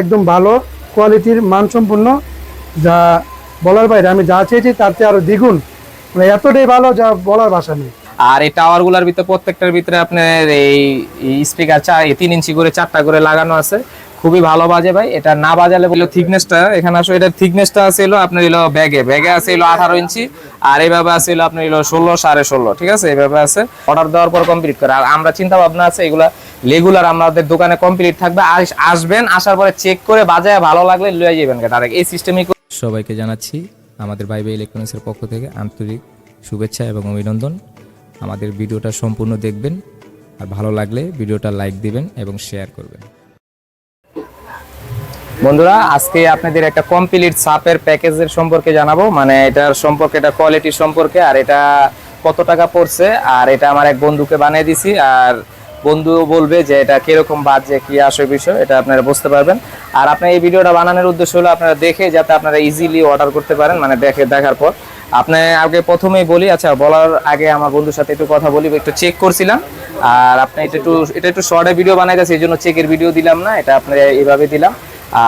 একদম ভালো কোয়ালিটির মানসম্পন্ন, যা বলার বাইরে আমি যা চেয়েছি তার চেয়ে আরও দ্বিগুণ। মানে এতটাই ভালো যা বলার ভাষা নেই। আর এই টাওয়ারগুলার ভিতরে প্রত্যেকটার ভিতরে আপনার এই স্পিকার চা তিন ইঞ্চি করে চারটা করে লাগানো আছে। খুবই ভালো বাজে ভাই, এটা না বাজালে বলে থিকনেসটা এখানে আসলে এটার থিকনেসটা আছে হলো আপনার এলো ব্যাগে ব্যাগে আছে এলো আঠারো ইঞ্চি, আর এইভাবে আছে হলো আপনার হলো ষোলো, সাড়ে ষোলো, ঠিক আছে? এইভাবে আছে। অর্ডার দেওয়ার পর কমপ্লিট করে। আর আমরা চিন্তা ভাবনা আছে এগুলা রেগুলার আমাদের দোকানে কমপ্লিট থাকবে। আস- আসবেন, আসার পরে চেক করে বাজায় ভালো লাগলে লয়ে যাবেন ডাইরেক্ট এই সিস্টেমই সবাইকে জানাচ্ছি, আমাদের বাইবে ইলেকট্রনিক্সের পক্ষ থেকে আন্তরিক শুভেচ্ছা এবং অভিনন্দন। আমাদের ভিডিওটা সম্পূর্ণ দেখবেন। আর ভালো লাগলে ভিডিওটা লাইক দিবেন এবং শেয়ার করবেন। বন্ধুরা, আজকে আপনাদের একটা কমপ্লিট সাপের প্যাকেজের সম্পর্কে জানাব। মানে এটার সম্পর্কে, এটা কোয়ালিটি সম্পর্কে, আর এটা কত টাকা পড়ছে, আর এটা আমার এক বন্ধুকে বানিয়ে দিছি। আর বন্ধু বলবে যে এটা কীরকম বাজে কি আসে বিষয়, এটা আপনারা বুঝতে পারবেন। আর আপনার এই ভিডিওটা বানানোর উদ্দেশ্য হলো আপনারা দেখে যাতে আপনারা ইজিলি অর্ডার করতে পারেন মানে দেখে, দেখার পর। আপনি আগে প্রথমেই বলি আচ্ছা বলার আগে আমার বন্ধুর সাথে একটু কথা বলি, একটু চেক করছিলাম। আর আপনি এটা একটু এটা একটু শর্টে ভিডিও বানাইতেছি এই জন্য চেকের ভিডিও দিলাম না, এটা আপনার এইভাবে দিলাম।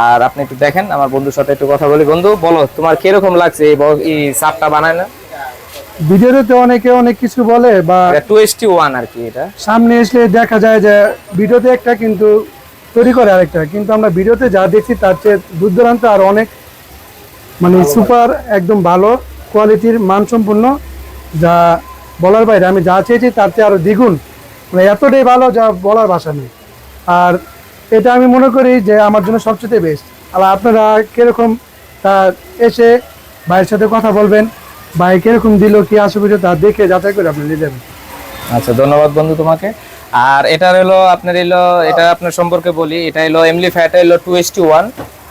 আর আপনি একটু দেখেন আমার বন্ধুর সাথে একটু কথা বলি। বন্ধু বলো তোমার কীরকম লাগছে এই সাপটা বানায় না? ভিডিওতে অনেকে অনেক কিছু বলে বা এটা টু এস ওয়ান আর কি এটা। সামনে এসলে দেখা যায় যে ভিডিওতে একটা কিন্তু তৈরি করে আরেকটা। কিন্তু আমরা ভিডিওতে যা দেখছি তার চেয়ে দূর দূরান্ত আর অনেক মানে সুপার একদম ভালো কোয়ালিটির মানসম্পন্ন। যা বলার বাইরে আমি যা চেয়েছি তার চেয়ে আরও দ্বিগুণ। মানে এতটাই ভালো যা বলার ভাষা নেই। আর এটা আমি মনে করি যে আমার জন্য সবচেয়ে বেস্ট আর আপনারা কীরকম, তা, এসে ভাইয়ের সাথে কথা বলবেন। ভাই কীরকম দিল, কি আসবে তা দেখে যাচাই করে আপনি নিয়ে যাবেন। আচ্ছা ধন্যবাদ বন্ধু তোমাকে। আর এটা হলো আপনার হলো এটা আপনার সম্পর্কে বলি, এটা হলো এমলি ফ্যাট হলো two S T one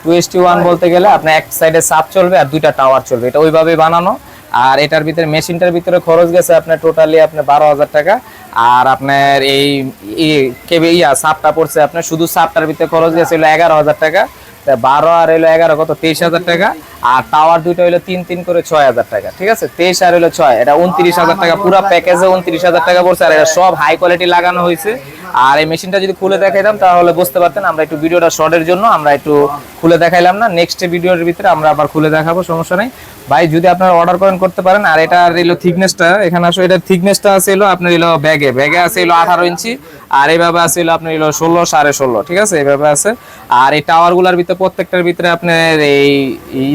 two S T one বলতে গেলে আপনার এক সাইডে সাপ চলবে আর দুইটা টাওয়ার চলবে। এটা ওইভাবে বানানো। আর এটার ভিতরে মেশিনটার ভিতরে খরচ গেছে আপনার টোটালি আপনার বারো হাজার টাকা। আর আপনার এই কেবে ইয়া, সাপটা পড়ছে আপনার শুধু সাপটার ভিতরে খরচ গেছে হলো এগারো হাজার টাকা। বারো আর হলো এগারো কত? তেইশ হাজার টাকা। আর টাওয়ার দুইটা হলো তিন তিন করে ছয় হাজার টাকা, ঠিক আছে? তেইশ আর হলো ছয়, এটা উনত্রিশ হাজার টাকা, পুরো প্যাকেজে উনত্রিশ হাজার টাকা পড়ছে। আর এটা সব হাই কোয়ালিটি লাগানো হয়েছে। আর এই মেশিনটা যদি খুলে দেখাইতাম, তাহলে বুঝতে পারতেন আমরা একটু ভিডিওটা শর্টের জন্য, আমরা একটু খুলে দেখাইলাম না। নেক্সট ভিডিওর ভিতরে আমরা আবার খুলে দেখাবো, সমস্যা নেই। ভাই, যদি আপনারা অর্ডার করেন, করতে পারেন। আর এটা এলো থিকনেসটা এখানে আসলে এটার থিকনেসটা আছে এলো আপনার এলো ব্যাগে। ব্যাগে আছে এলো আঠারো ইঞ্চি, আর এইভাবে আছে এলো আপনার এলো ষোলো, সাড়ে ষোলো, ঠিক আছে? এইভাবে আছে। আর এই টাওয়ারগুলার ভিতরে, প্রত্যেকটার ভিতরে আপনার এই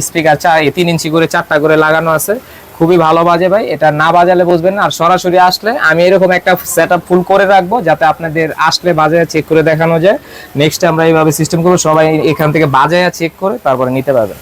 স্পিকার চা তিন ইঞ্চি করে, চারটা করে লাগানো আছে। খুবই ভালো বাজে ভাই, এটা না বাজালে বুঝবেন না। আর সরাসরি আসলে আমি এরকম একটা সেট ফুল করে রাখব, যাতে আপনাদের আসলে বাজারে চেক করে দেখানো যায়। নেক্সট আমরা এইভাবে সিস্টেম করব, সবাই এখান থেকে বাজারে চেক করে তারপরে নিতে পারবেন।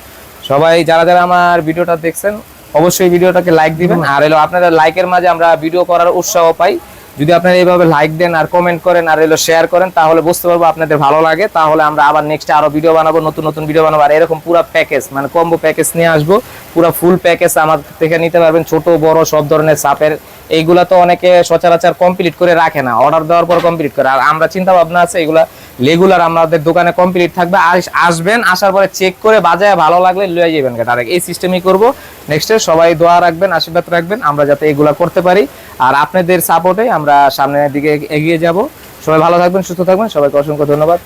সবাই যারা যারা আমার ভিডিওটা দেখছেন, অবশ্যই ভিডিওটাকে লাইক দিবেন। আর এলো আপনাদের লাইকের মাঝে আমরা ভিডিও করার উৎসাহ পাই। যদি আপনারা এইভাবে লাইক দেন আর কমেন্ট করেন আর এলো শেয়ার করেন, তাহলে বুঝতে পারব আপনাদের ভালো লাগে। তাহলে আমরা আবার নেক্সট আরও ভিডিও বানাবো, নতুন নতুন ভিডিও বানাবো। আর এরকম পুরো প্যাকেজ মানে কম্বো প্যাকেজ নিয়ে আসব। পুরো ফুল প্যাকেজ আমার থেকে নিতে পারবেন, ছোট, বড়, সব ধরনের সাপের। এইগুলা তো অনেকে সচরাচর কমপ্লিট করে রাখে না। অর্ডার দেওয়ার পর কমপ্লিট করে। আর আমরা চিন্তা ভাবনা আছে, এগুলা রেগুলার আমাদের দোকানে কমপ্লিট থাকবে। আস- আসবেন, আসার পরে চেক করে বাজায় ভালো লাগলে লয়ে যাবেন ডাইরেক্ট এই সিস্টেমই করব। নেক্সটে সবাই দোয়া রাখবেন, আশীর্বাদ রাখবেন, আমরা যাতে এগুলা করতে পারি। আর আপনাদের সাপোর্টে আমরা সামনের দিকে এগিয়ে যাব। সবাই ভালো থাকবেন, সুস্থ থাকবেন। সবাইকে অসংখ্য ধন্যবাদ।